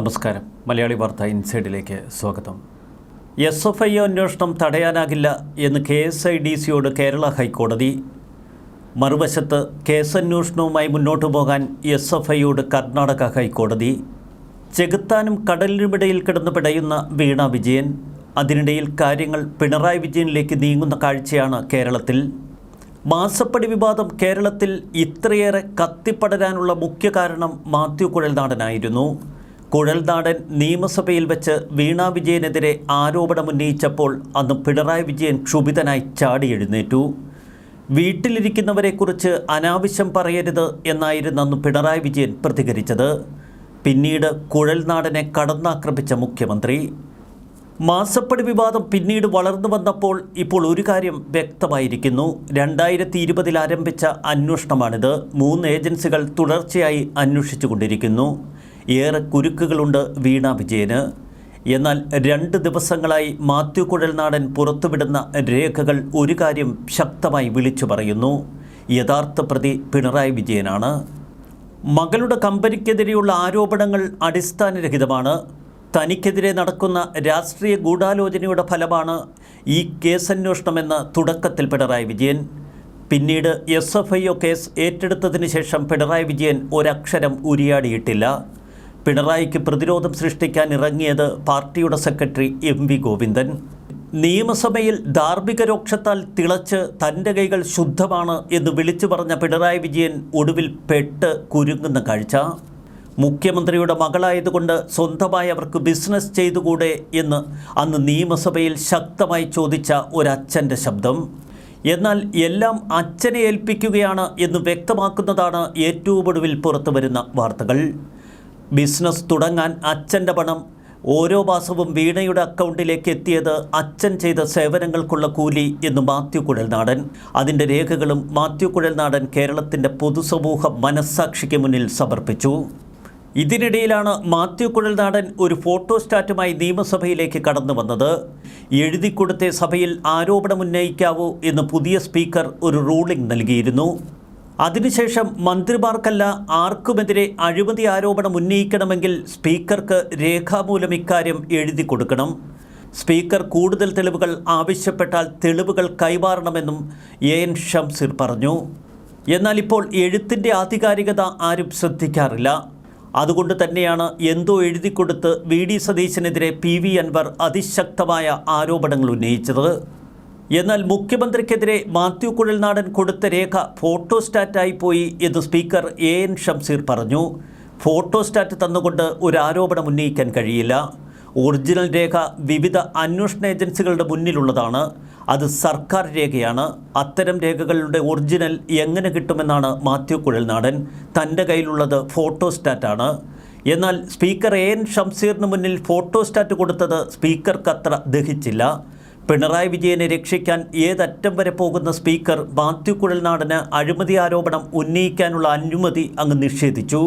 നമസ്കാരം. മലയാളി വാർത്ത ഇൻസൈഡിലേക്ക് സ്വാഗതം. എസ് എഫ് ഐ അന്വേഷണം തടയാനാകില്ല എന്ന് കെ എസ് ഐ ഡി സിയോട് കേരള ഹൈക്കോടതി. മറുവശത്ത് കേസന്വേഷണവുമായി മുന്നോട്ടു പോകാൻ എസ് എഫ് ഐയോട് കർണാടക ഹൈക്കോടതി. ചെകുത്താനും കടലിനുമിടയിൽ കിടന്ന് പിടയുന്ന വീണ വിജയൻ അതിനിടയിൽ കാര്യങ്ങൾ പിണറായി വിജയനിലേക്ക് നീങ്ങുന്ന കാഴ്ചയാണ് കേരളത്തിൽ. മാസപ്പടി വിവാദം കേരളത്തിൽ ഇത്രയേറെ കത്തിപ്പടരാനുള്ള മുഖ്യ കാരണം മാത്യു കുഴൽനാടനായിരുന്നു. കുഴൽനാടൻ നിയമസഭയിൽ വെച്ച് വീണാ വിജയനെതിരെ ആരോപണമുന്നയിച്ചപ്പോൾ അന്ന് പിണറായി വിജയൻ ക്ഷുഭിതനായി ചാടി എഴുന്നേറ്റു. വീട്ടിലിരിക്കുന്നവരെക്കുറിച്ച് അനാവശ്യം പറയരുത് എന്നായിരുന്നു അന്ന് പിണറായി വിജയൻ പ്രതികരിച്ചത്. പിന്നീട് കുഴൽനാടനെ കടന്നാക്രമിച്ച മുഖ്യമന്ത്രി. മാസപ്പടി വിവാദം പിന്നീട് വളർന്നു വന്നപ്പോൾ ഇപ്പോൾ ഒരു കാര്യം വ്യക്തമായിരിക്കുന്നു. രണ്ടായിരത്തി ഇരുപതിൽ ആരംഭിച്ച അന്വേഷണമാണിത്. മൂന്ന് ഏജൻസികൾ തുടർച്ചയായി അന്വേഷിച്ചുകൊണ്ടിരിക്കുന്നു. ഏറെ കുരുക്കുകളുണ്ട് വീണ വിജയന്. എന്നാൽ രണ്ട് ദിവസങ്ങളായി മാത്യു കുഴൽനാടൻ പുറത്തുവിടുന്ന രേഖകൾ ഒരു കാര്യം ശക്തമായി വിളിച്ചു പറയുന്നു. യഥാർത്ഥ പ്രതി പിണറായി വിജയനാണ്. മകളുടെ കമ്പനിക്കെതിരെയുള്ള ആരോപണങ്ങൾ അടിസ്ഥാനരഹിതമാണ്. തനിക്കെതിരെ നടക്കുന്ന രാഷ്ട്രീയ ഗൂഢാലോചനയുടെ ഫലമാണ് ഈ കേസന്വേഷണമെന്ന് തുടക്കത്തിൽ പിണറായി വിജയൻ. പിന്നീട് S F I O case ഏറ്റെടുത്തതിന് ശേഷം പിണറായി വിജയൻ ഒരക്ഷരം ഉരിയാടിയിട്ടില്ല. പിണറായിക്ക് പ്രതിരോധം സൃഷ്ടിക്കാൻ ഇറങ്ങിയത് പാർട്ടിയുടെ സെക്രട്ടറി എം വി ഗോവിന്ദൻ. നിയമസഭയിൽ ധാർമ്മിക രോക്ഷത്താൽ തിളച്ച് തന്റെ കൈകൾ ശുദ്ധമാണ് എന്ന് വിളിച്ചു പറഞ്ഞ പിണറായി വിജയൻ ഒടുവിൽ പെട്ട് കുരുങ്ങുന്ന കാഴ്ച. മുഖ്യമന്ത്രിയുടെ മകളായതുകൊണ്ട് സ്വന്തമായി അവർക്ക് ബിസിനസ് ചെയ്തുകൂടെ എന്ന് അന്ന് നിയമസഭയിൽ ശക്തമായി ചോദിച്ച ഒരച്ഛന്റെ ശബ്ദം. എന്നാൽ എല്ലാം അച്ഛനെ ഏൽപ്പിക്കുകയാണ് എന്ന് വ്യക്തമാക്കുന്നതാണ് ഏറ്റവും ഒടുവിൽ പുറത്തു വരുന്ന വാർത്തകൾ. ബിസിനസ് തുടങ്ങാൻ അച്ഛന്റെ പണം ഓരോ മാസവും വീണയുടെ അക്കൗണ്ടിലേക്ക് എത്തിയത് അച്ഛൻ ചെയ്ത സേവനങ്ങൾക്കുള്ള കൂലി എന്ന് മാത്യു കുഴൽനാടൻ. അതിന്റെ രേഖകളും മാത്യു കുഴൽനാടൻ കേരളത്തിന്റെ പൊതുസമൂഹ മനസ്സാക്ഷിക്ക് മുന്നിൽ സമർപ്പിച്ചു. ഇതിനിടയിലാണ് മാത്യു കുഴൽനാടൻ ഒരു ഫോട്ടോസ്റ്റാറ്റുമായി നിയമസഭയിലേക്ക് കടന്നു വന്നത്. എഴുതിക്കൊടുത്ത സഭയിൽ ആരോപണമുന്നയിക്കാവൂ എന്ന് പുതിയ സ്പീക്കർ ഒരു റൂളിംഗ് നൽകിയിരുന്നു. അതിനുശേഷം മന്ത്രിമാർക്കല്ല ആർക്കുമെതിരെ അഴിമതി ആരോപണം ഉന്നയിക്കണമെങ്കിൽ സ്പീക്കർക്ക് രേഖാമൂലം ഇക്കാര്യം എഴുതി കൊടുക്കണം. സ്പീക്കർ കൂടുതൽ തെളിവുകൾ ആവശ്യപ്പെട്ടാൽ തെളിവുകൾ കൈമാറണമെന്നും എ എൻ ഷംസീർ പറഞ്ഞു. എന്നാൽ ഇപ്പോൾ എഴുത്തിന്റെ ആധികാരികത ആരും ശ്രദ്ധിക്കാറില്ല. അതുകൊണ്ട് തന്നെയാണ് എന്തോ എഴുതിക്കൊടുത്ത് വി ഡി സതീശനെതിരെ പി വി അൻവർ അതിശക്തമായ ആരോപണങ്ങൾ ഉന്നയിച്ചത്. എന്നാൽ മുഖ്യമന്ത്രിക്കെതിരെ മാത്യു കുഴൽനാടൻ കൊടുത്ത രേഖ ഫോട്ടോസ്റ്റാറ്റായി പോയി എന്ന് സ്പീക്കർ എ എൻ ഷംസീർ പറഞ്ഞു. ഫോട്ടോസ്റ്റാറ്റ് തന്നുകൊണ്ട് ഒരു ആരോപണം ഉന്നയിക്കാൻ കഴിയില്ല. ഒറിജിനൽ രേഖ വിവിധ അന്വേഷണ ഏജൻസികളുടെ മുന്നിലുള്ളതാണ്. അത് സർക്കാർ രേഖയാണ്. അത്തരം രേഖകളുടെ ഒറിജിനൽ എങ്ങനെ കിട്ടുമെന്നാണ് മാത്യു കുഴൽനാടൻ തന്റെ കയ്യിലുള്ളത് ഫോട്ടോസ്റ്റാറ്റാണ്. എന്നാൽ സ്പീക്കർ എ എൻ ഷംസീറിന് മുന്നിൽ ഫോട്ടോസ്റ്റാറ്റ് കൊടുത്തത് സ്പീക്കർക്ക് അത്ര ദഹിച്ചില്ല. പിണറായി വിജയനെ രക്ഷിക്കാൻ ഏതറ്റം വരെ പോകുന്ന സ്പീക്കർ മാത്യു കുഴൽനാടന് അഴിമതി ആരോപണം ഉന്നയിക്കാനുള്ള അനുമതി അങ്ങ് നിഷേധിച്ചു.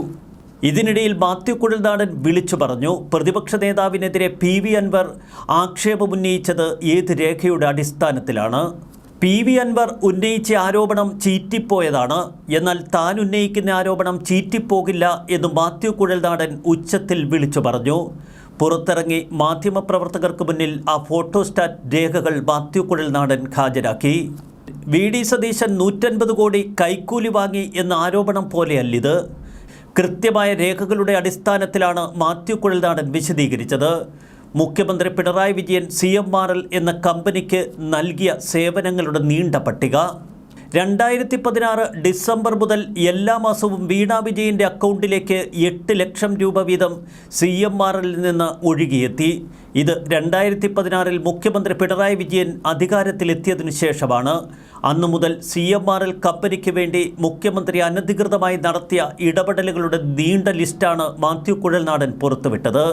ഇതിനിടയിൽ മാത്യു കുഴൽനാടൻ വിളിച്ചു പറഞ്ഞു പ്രതിപക്ഷ നേതാവിനെതിരെ പി വി അൻവർ ആക്ഷേപമുന്നയിച്ചത് ഏത് രേഖയുടെ അടിസ്ഥാനത്തിലാണ്? പി വി അൻവർ ഉന്നയിച്ച ആരോപണം ചീറ്റിപ്പോയതാണ് എന്നാൽ താൻ ഉന്നയിക്കുന്ന ആരോപണം ചീറ്റിപ്പോകില്ല എന്ന് മാത്യു കുഴൽനാടൻ ഉച്ചത്തിൽ വിളിച്ചു പറഞ്ഞു. പുറത്തിറങ്ങി മാധ്യമപ്രവർത്തകർക്ക് മുന്നിൽ ആ ഫോട്ടോസ്റ്റാറ്റ് രേഖകൾ മാത്യു കുഴൽനാടൻ ഹാജരാക്കി. വി ഡി സതീശൻ നൂറ്റൻപത് കോടി കൈക്കൂലി വാങ്ങി എന്ന ആരോപണം പോലെയല്ലിത്. കൃത്യമായ രേഖകളുടെ അടിസ്ഥാനത്തിലാണ് മാത്യു കുഴൽനാടൻ വിശദീകരിച്ചത്. മുഖ്യമന്ത്രി Pinarayi Vijayan C M R L എന്ന കമ്പനിക്ക് നൽകിയ സേവനങ്ങളുടെ നീണ്ട പട്ടിക. രണ്ടായിരത്തി പതിനാറ് ഡിസംബർ മുതൽ എല്ലാ മാസവും വീണ വിജയന്റെ അക്കൗണ്ടിലേക്ക് എട്ട് ലക്ഷം രൂപ വീതം സി എം എല്ലിൽ നിന്ന് ഒഴുകിയെത്തി. ഇത് രണ്ടായിരത്തി പതിനാറിൽ മുഖ്യമന്ത്രി പിണറായി വിജയൻ അധികാരത്തിലെത്തിയതിനു ശേഷമാണ്. അന്നു മുതൽ സി എം ആർ എൽ കമ്പനിക്ക് വേണ്ടി മുഖ്യമന്ത്രി അനധികൃതമായി നടത്തിയ ഇടപെടലുകളുടെ നീണ്ട ലിസ്റ്റാണ് മാത്യു കുഴൽനാടൻ പുറത്തുവിട്ടത്.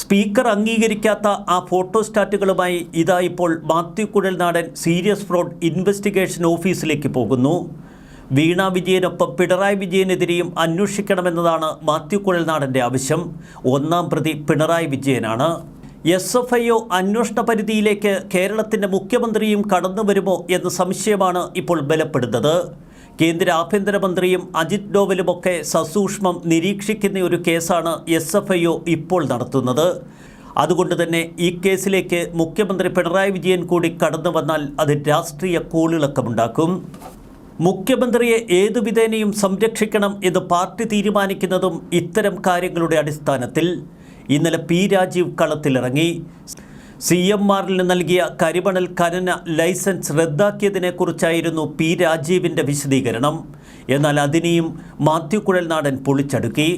സ്പീക്കർ അംഗീകരിക്കാത്ത ആ ഫോട്ടോസ്റ്റാറ്റുകളുമായി ഇതാ ഇപ്പോൾ Mathew Kuzhalnadan serious fraud investigation ഓഫീസിലേക്ക് പോകുന്നു. വീണ വിജയനൊപ്പം പിണറായി വിജയനെതിരെയും അന്വേഷിക്കണമെന്നതാണ് മാത്യു കുഴൽനാടന്റെ ആവശ്യം. ഒന്നാം പ്രതി പിണറായി വിജയനാണ്. എസ് എഫ് ഐ ഒ അന്വേഷണ പരിധിയിലേക്ക് കേരളത്തിന്റെ മുഖ്യമന്ത്രിയും കടന്നു വരുമോ എന്ന സംശയമാണ് ഇപ്പോൾ ബലപ്പെടുന്നത്. കേന്ദ്ര ആഭ്യന്തരമന്ത്രിയും അജിത് ഡോവലുമൊക്കെ സസൂക്ഷ്മം നിരീക്ഷിക്കുന്ന ഒരു കേസാണ് എസ് എഫ് ഐ ഒ ഇപ്പോൾ നടത്തുന്നത്. അതുകൊണ്ട് തന്നെ ഈ കേസിലേക്ക് മുഖ്യമന്ത്രി പിണറായി വിജയൻ കൂടി കടന്നു വന്നാൽ അത് രാഷ്ട്രീയ കോളിളക്കമുണ്ടാക്കും. മുഖ്യമന്ത്രിയെ ഏതു വിധേനയും സംരക്ഷിക്കണം എന്ന് പാർട്ടി തീരുമാനിക്കുന്നതും ഇത്തരം കാര്യങ്ങളുടെ അടിസ്ഥാനത്തിൽ. ഇന്നലെ പി രാജീവ് കളത്തിലിറങ്ങി. സി എം ആറിൽ നൽകിയ കരിമണൽ ഖനന ലൈസൻസ് റദ്ദാക്കിയതിനെക്കുറിച്ചായിരുന്നു പി രാജീവിന്റെ വിശദീകരണം. എന്നാൽ അതിനെയും മാത്യു കുഴൽനാടൻ പൊളിച്ചടുക്കി.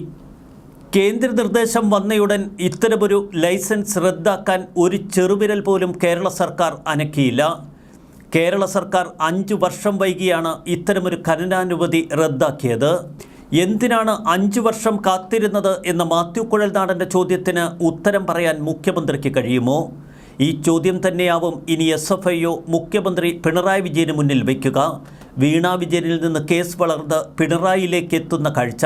കേന്ദ്ര നിർദ്ദേശം വന്നയുടൻ ഇത്തരമൊരു ലൈസൻസ് റദ്ദാക്കാൻ ഒരു ചെറുവിരൽ പോലും കേരള സർക്കാർ അനക്കിയില്ല. കേരള സർക്കാർ അഞ്ചു വർഷം വൈകിയാണ് ഇത്തരമൊരു ഖനനാനുമതി റദ്ദാക്കിയത്. എന്തിനാണ് അഞ്ചു വർഷം കാത്തിരുന്നത് എന്ന മാത്യു കുഴൽനാടന്റെ ചോദ്യത്തിന് ഉത്തരം പറയാൻ മുഖ്യമന്ത്രിക്ക് കഴിയുമോ? ഈ ചോദ്യം തന്നെയാവും ഇനി എസ് എഫ് ഐ ഒ മുഖ്യമന്ത്രി പിണറായി വിജയന് മുന്നിൽ വയ്ക്കുക വീണ വിജയനിൽ നിന്ന് കേസ് വളർന്ന് പിണറായിയിലേക്ക് എത്തുന്ന കാഴ്ച.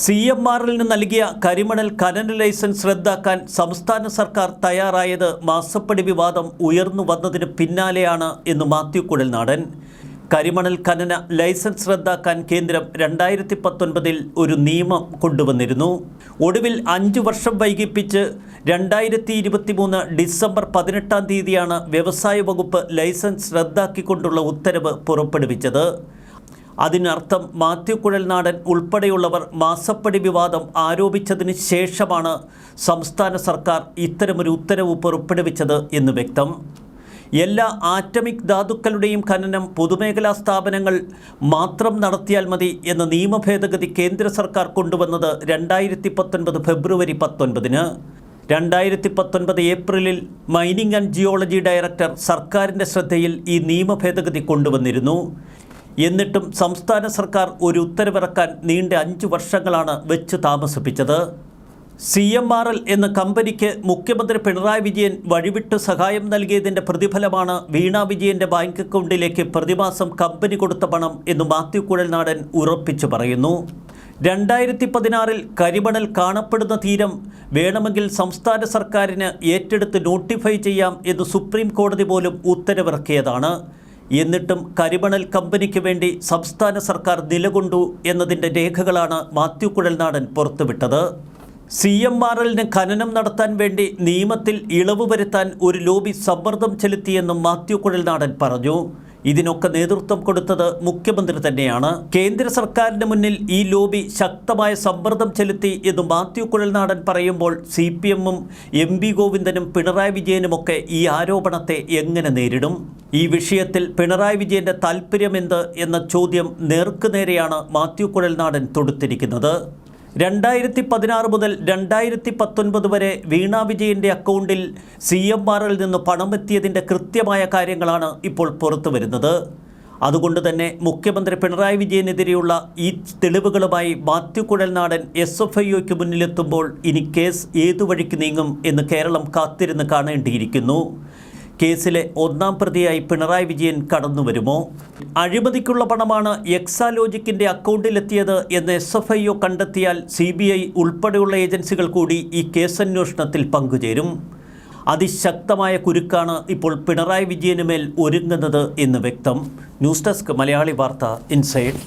സി എം ആറിൽ നിന്ന് നൽകിയ കരിമണൽ ഖനന ലൈസൻസ് റദ്ദാക്കാൻ സംസ്ഥാന സർക്കാർ തയ്യാറായത് മാസപ്പടി വിവാദം ഉയർന്നു വന്നതിന് പിന്നാലെയാണ് എന്ന് മാത്യു കുഴൽനാടൻ. കരിമണൽ ഖനന ലൈസൻസ് റദ്ദാക്കാൻ കേന്ദ്രം രണ്ടായിരത്തി പത്തൊൻപതിൽ ഒരു നിയമം കൊണ്ടുവന്നിരുന്നു. ഒടുവിൽ അഞ്ചു വർഷം വൈകിപ്പിച്ച് രണ്ടായിരത്തി ഇരുപത്തി മൂന്ന് ഡിസംബർ പതിനെട്ടാം തീയതിയാണ് വ്യവസായ വകുപ്പ് ലൈസൻസ് റദ്ദാക്കിക്കൊണ്ടുള്ള ഉത്തരവ് പുറപ്പെടുവിച്ചത്. അതിനർത്ഥം മാത്യു കുഴൽനാടൻ ഉൾപ്പെടെയുള്ളവർ മാസപ്പടി വിവാദം ആരോപിച്ചതിന് ശേഷമാണ് സംസ്ഥാന സർക്കാർ ഇത്തരമൊരു ഉത്തരവ് പുറപ്പെടുവിച്ചത് എന്ന് വ്യക്തം. എല്ലാ ആറ്റമിക് ധാതുക്കളുടെയും ഖനനം പൊതുമേഖലാ സ്ഥാപനങ്ങൾ മാത്രം നടത്തിയാൽ മതി എന്ന നിയമ ഭേദഗതി കേന്ദ്ര സർക്കാർ കൊണ്ടുവന്നത് രണ്ടായിരത്തി പത്തൊൻപത് ഫെബ്രുവരി പത്തൊൻപതിന്. രണ്ടായിരത്തി പത്തൊൻപത് ഏപ്രിലിൽ മൈനിങ് ആൻഡ് ജിയോളജി ഡയറക്ടർ സർക്കാരിന്റെ ശ്രദ്ധയിൽ ഈ നിയമ ഭേദഗതി കൊണ്ടുവന്നിരുന്നു. എന്നിട്ടും സംസ്ഥാന സർക്കാർ ഒരു ഉത്തരവിറക്കാൻ നീണ്ട അഞ്ച് വർഷങ്ങളാണ് വെച്ച് താമസിപ്പിച്ചത്. സി എം ആർ എൽ എന്ന കമ്പനിക്ക് മുഖ്യമന്ത്രി പിണറായി വിജയൻ വഴിവിട്ട് സഹായം നൽകിയതിന്റെ പ്രതിഫലമാണ് വീണ വിജയന്റെ ബാങ്ക് അക്കൗണ്ടിലേക്ക് പ്രതിമാസം കമ്പനി കൊടുത്ത പണം എന്ന് മാത്യു കുഴൽനാടൻ ഉറപ്പിച്ചു പറയുന്നു. രണ്ടായിരത്തി പതിനാറിൽ കരിമണൽ കാണപ്പെടുന്ന തീരം വേണമെങ്കിൽ സംസ്ഥാന സർക്കാരിന് ഏറ്റെടുത്ത് നോട്ടിഫൈ ചെയ്യാം എന്ന് സുപ്രീം കോടതി പോലും ഉത്തരവിറക്കിയതാണ്. എന്നിട്ടും കരിമണൽ കമ്പനിക്ക് വേണ്ടി സംസ്ഥാന സർക്കാർ നിലകൊണ്ടു എന്നതിന്റെ രേഖകളാണ് മാത്യു കുഴൽനാടൻ പുറത്തുവിട്ടത്. സി എം ആർ എല്ലിന് ഖനനം നടത്താൻ വേണ്ടി നിയമത്തിൽ ഇളവ് വരുത്താൻ ഒരു ലോബി സമ്മർദ്ദം ചെലുത്തിയെന്നും മാത്യു കുഴൽനാടൻ പറഞ്ഞു. ഇതിനൊക്കെ നേതൃത്വം കൊടുത്തത് മുഖ്യമന്ത്രി തന്നെയാണ്. കേന്ദ്ര സർക്കാരിന് മുന്നിൽ ഈ ലോബി ശക്തമായ സമ്മർദ്ദം ചെലുത്തി എന്ന് മാത്യു കുഴൽനാടൻ പറയുമ്പോൾ സി പി എമ്മും എം വി ഗോവിന്ദനും പിണറായി വിജയനുമൊക്കെ ഈ ആരോപണത്തെ എങ്ങനെ നേരിടും? ഈ വിഷയത്തിൽ പിണറായി വിജയന്റെ താൽപ്പര്യമെന്ത് എന്ന ചോദ്യം നേർക്കുനേരെയാണ് മാത്യു കുഴൽനാടൻ തൊടുത്തിരിക്കുന്നത്. രണ്ടായിരത്തി പതിനാറ് മുതൽ രണ്ടായിരത്തി പത്തൊൻപത് വരെ വീണ വിജയന്റെ അക്കൗണ്ടിൽ സി എം ആറിൽ നിന്ന് പണമെത്തിയതിന്റെ കൃത്യമായ കാര്യങ്ങളാണ് ഇപ്പോൾ പുറത്തു വരുന്നത്. അതുകൊണ്ട് തന്നെ മുഖ്യമന്ത്രി പിണറായി വിജയനെതിരെയുള്ള ഈ തെളിവുകളുമായി Mathew Kuzhalnadan S F I ഒക്ക് മുന്നിലെത്തുമ്പോൾ ഇനി കേസ് ഏതു വഴിക്ക് നീങ്ങും എന്ന് കേരളം കാത്തിരുന്ന് കാണേണ്ടിയിരിക്കുന്നു. കേസിലെ ഒന്നാം പ്രതിയായി പിണറായി വിജയൻ കടന്നുവരുമോ? അഴിമതിക്കുള്ള പണമാണ് എക്സാലോജിക്കിന്റെ അക്കൗണ്ടിലെത്തിയത് എന്ന് എസ് എഫ് ഐ ഒ കണ്ടെത്തിയാൽ സി ബി ഐ ഉൾപ്പെടെയുള്ള ഏജൻസികൾ കൂടി ഈ കേസന്വേഷണത്തിൽ പങ്കുചേരും. അതിശക്തമായ കുരുക്കാണ് ഇപ്പോൾ പിണറായി വിജയന് മേൽ ഒരുങ്ങുന്നത് എന്ന് വ്യക്തം. ന്യൂസ് ഡെസ്ക് മലയാളി വാർത്ത ഇൻസൈഡ്.